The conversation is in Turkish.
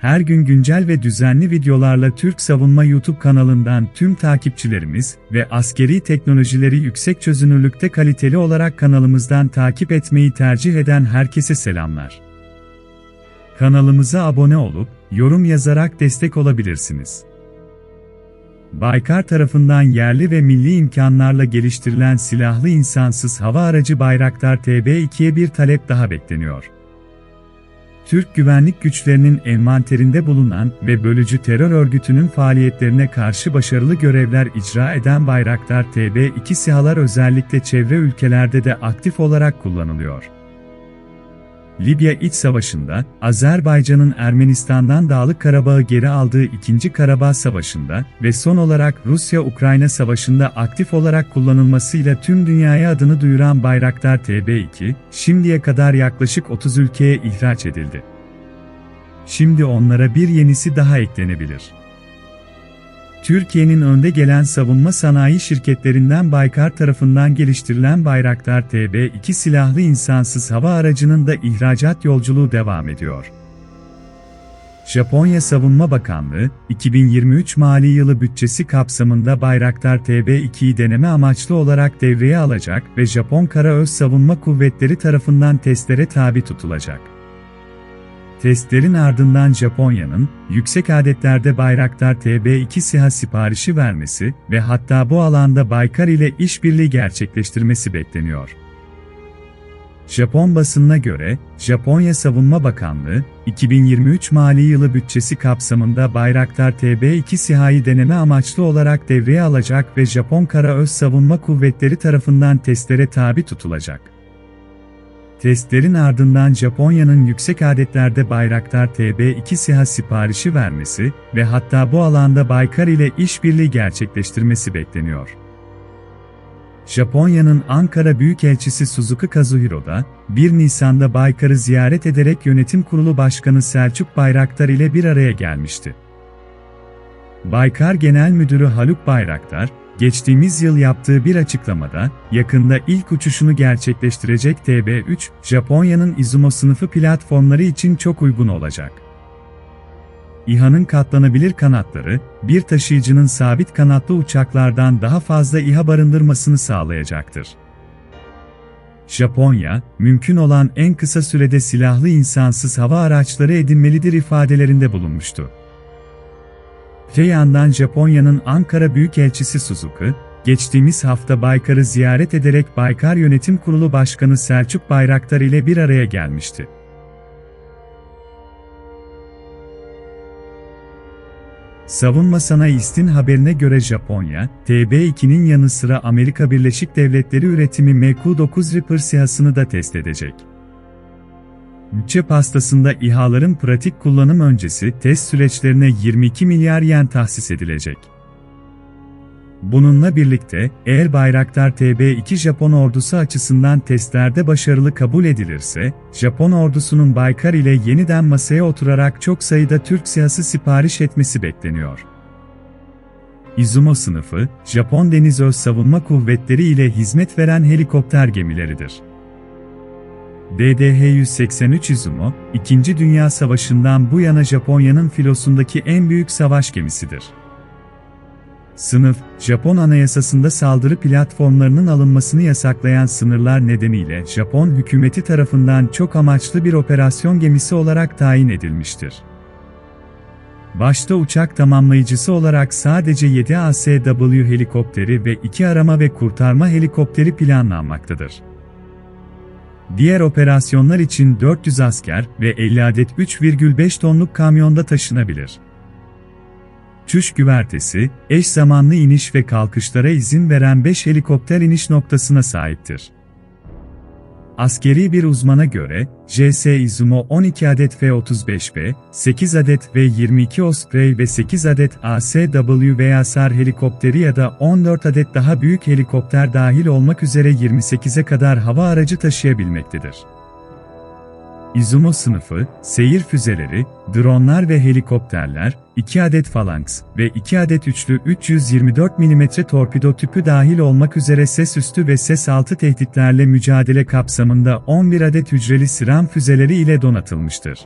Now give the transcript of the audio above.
Her gün güncel ve düzenli videolarla Türk Savunma YouTube kanalından tüm takipçilerimiz ve askeri teknolojileri yüksek çözünürlükte kaliteli olarak kanalımızdan takip etmeyi tercih eden herkese selamlar. Kanalımıza abone olup, yorum yazarak destek olabilirsiniz. Baykar tarafından yerli ve milli imkanlarla geliştirilen silahlı insansız hava aracı Bayraktar TB2'ye bir talep daha bekleniyor. Türk güvenlik güçlerinin envanterinde bulunan ve bölücü terör örgütünün faaliyetlerine karşı başarılı görevler icra eden Bayraktar TB2 SİHA'lar özellikle çevre ülkelerde de aktif olarak kullanılıyor. Libya İç Savaşı'nda, Azerbaycan'ın Ermenistan'dan Dağlık Karabağ'ı geri aldığı 2. Karabağ Savaşı'nda ve son olarak Rusya-Ukrayna Savaşı'nda aktif olarak kullanılmasıyla tüm dünyaya adını duyuran Bayraktar TB2, şimdiye kadar yaklaşık 30 ülkeye ihraç edildi. Şimdi onlara bir yenisi daha eklenebilir. Türkiye'nin önde gelen savunma sanayi şirketlerinden Baykar tarafından geliştirilen Bayraktar TB2 silahlı insansız hava aracının da ihracat yolculuğu devam ediyor. Japonya Savunma Bakanlığı, 2023 mali yılı bütçesi kapsamında Bayraktar TB2'yi deneme amaçlı olarak devreye alacak ve Japon Kara Öz Savunma Kuvvetleri tarafından testlere tabi tutulacak. Testlerin ardından Japonya'nın, yüksek adetlerde Bayraktar TB2 SİHA siparişi vermesi ve hatta bu alanda Baykar ile işbirliği gerçekleştirmesi bekleniyor. Japon basınına göre, Japonya Savunma Bakanlığı, 2023 mali yılı bütçesi kapsamında Bayraktar TB2 SİHA'yı deneme amaçlı olarak devreye alacak ve Japon Kara Öz Savunma Kuvvetleri tarafından testlere tabi tutulacak. Testlerin ardından Japonya'nın yüksek adetlerde Bayraktar TB2 SİHA siparişi vermesi ve hatta bu alanda Baykar ile işbirliği gerçekleştirmesi bekleniyor. Japonya'nın Ankara Büyükelçisi Suzuki Kazuhiro da, 1 Nisan'da Baykar'ı ziyaret ederek Yönetim Kurulu Başkanı Selçuk Bayraktar ile bir araya gelmişti. Baykar Genel Müdürü Haluk Bayraktar, geçtiğimiz yıl yaptığı bir açıklamada, yakında ilk uçuşunu gerçekleştirecek TB3, Japonya'nın Izumo sınıfı platformları için çok uygun olacak. İHA'nın katlanabilir kanatları, bir taşıyıcının sabit kanatlı uçaklardan daha fazla İHA barındırmasını sağlayacaktır. Japonya, mümkün olan en kısa sürede silahlı insansız hava araçları edinmelidir ifadelerinde bulunmuştu. Öte yandan Japonya'nın Ankara Büyükelçisi Suzuki, geçtiğimiz hafta Baykar'ı ziyaret ederek Baykar Yönetim Kurulu Başkanı Selçuk Bayraktar ile bir araya gelmişti. Savunma Sanayist'in haberine göre Japonya, TB2'nin yanı sıra Amerika Birleşik Devletleri üretimi MQ-9 Reaper SİHA'sını da test edecek. Bütçe pastasında İHA'ların pratik kullanım öncesi test süreçlerine 22 milyar yen tahsis edilecek. Bununla birlikte, eğer Bayraktar TB2 Japon ordusu açısından testlerde başarılı kabul edilirse, Japon ordusunun Baykar ile yeniden masaya oturarak çok sayıda Türk siyası sipariş etmesi bekleniyor. Izumo sınıfı, Japon Deniz Öz Savunma Kuvvetleri ile hizmet veren helikopter gemileridir. DDH-183 Izumo, İkinci Dünya Savaşı'ndan bu yana Japonya'nın filosundaki en büyük savaş gemisidir. Sınıf, Japon anayasasında saldırı platformlarının alınmasını yasaklayan sınırlar nedeniyle Japon hükümeti tarafından çok amaçlı bir operasyon gemisi olarak tayin edilmiştir. Başta uçak tamamlayıcısı olarak sadece 7 ASW helikopteri ve 2 arama ve kurtarma helikopteri planlanmaktadır. Diğer operasyonlar için 400 asker ve 50 adet 3,5 tonluk kamyonda taşınabilir. Uçuş güvertesi, eş zamanlı iniş ve kalkışlara izin veren 5 helikopter iniş noktasına sahiptir. Askeri bir uzmana göre, JS Izumo 12 adet F-35B, 8 adet V-22 Osprey ve 8 adet ASW veya SAR helikopteri ya da 14 adet daha büyük helikopter dahil olmak üzere 28'e kadar hava aracı taşıyabilmektedir. Izumo sınıfı, seyir füzeleri, dronlar ve helikopterler, 2 adet Phalanx ve 2 adet üçlü 324 mm torpido tüpü dahil olmak üzere ses üstü ve ses altı tehditlerle mücadele kapsamında 11 adet hücreli siren füzeleri ile donatılmıştır.